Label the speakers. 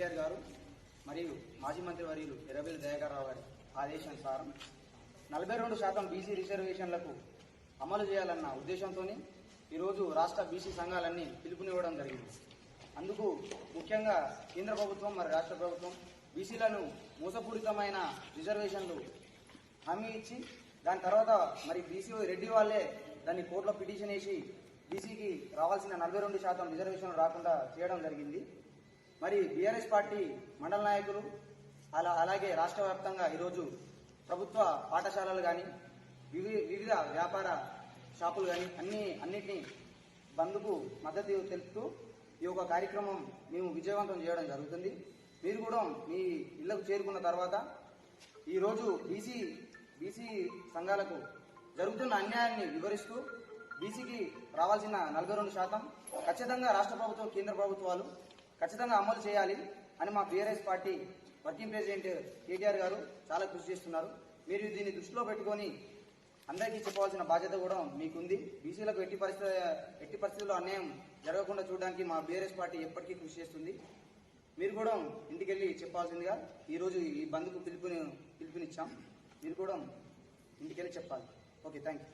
Speaker 1: కేటీఆర్ గారు మరియు మాజీ మంత్రి వర్యులు ఎర్రబెల్లి దయాకర్రావు గారి ఆదేశానుసారం నలభై రెండు శాతం బీసీ రిజర్వేషన్లకు అమలు చేయాలన్న ఉద్దేశంతో ఈరోజు రాష్ట్ర బీసీ సంఘాలన్నీ పిలుపునివ్వడం జరిగింది. అందుకు ముఖ్యంగా కేంద్ర ప్రభుత్వం మరి రాష్ట్ర ప్రభుత్వం బీసీలను మోసపూరితమైన రిజర్వేషన్లు హామీ ఇచ్చి దాని తర్వాత మరి బీసీ రెడ్డి వాళ్ళే దాన్ని కోర్టులో పిటిషన్ వేసి బీసీకి రావాల్సిన నలభై రెండు శాతం రిజర్వేషన్లు రాకుండా చేయడం జరిగింది. మరి బీఆర్ఎస్ పార్టీ మండల నాయకులు అలా అలాగే రాష్ట్ర వ్యాప్తంగా ఈరోజు ప్రభుత్వ పాఠశాలలు కానీ వివిధ వ్యాపార షాపులు కానీ అన్ని అన్నిటినీ బంద్కు మద్దతు తెలుపుతూ ఈ యొక్క కార్యక్రమం మేము విజయవంతం చేయడం జరుగుతుంది. మీరు కూడా మీ ఇళ్ళకు చేరుకున్న తర్వాత ఈరోజు బీసీ బీసీ సంఘాలకు జరుగుతున్న అన్యాయాన్ని వివరిస్తూ బీసీకి రావాల్సిన నలభై రెండు శాతం ఖచ్చితంగా రాష్ట్ర ప్రభుత్వం కేంద్ర ప్రభుత్వాలు ఖచ్చితంగా అమలు చేయాలి అని మా BRS party working president KTR గారు చాలా కృషి చేస్తున్నారు. మీరు దీన్ని దృష్టిలో పెట్టుకొని అందరికీ చెప్పవలసిన బాధ్యత కూడా మీకుంది. బీసీలకు ఎట్టి పరిస్థితి ఎట్టి పరిస్థితుల్లో అన్యాయం జరగకుండా చూడడానికి మా బీఆర్ఎస్ పార్టీ ఎప్పటికీ కృషి చేస్తుంది. మీరు కూడా ఇంటికెళ్ళి చెప్పాల్సిందిగా ఈరోజు ఈ బంద్కు పిలుపుని పిలుపునిచ్చాం. మీరు కూడా ఇంటికెళ్ళి చెప్పాలి. Okay thank you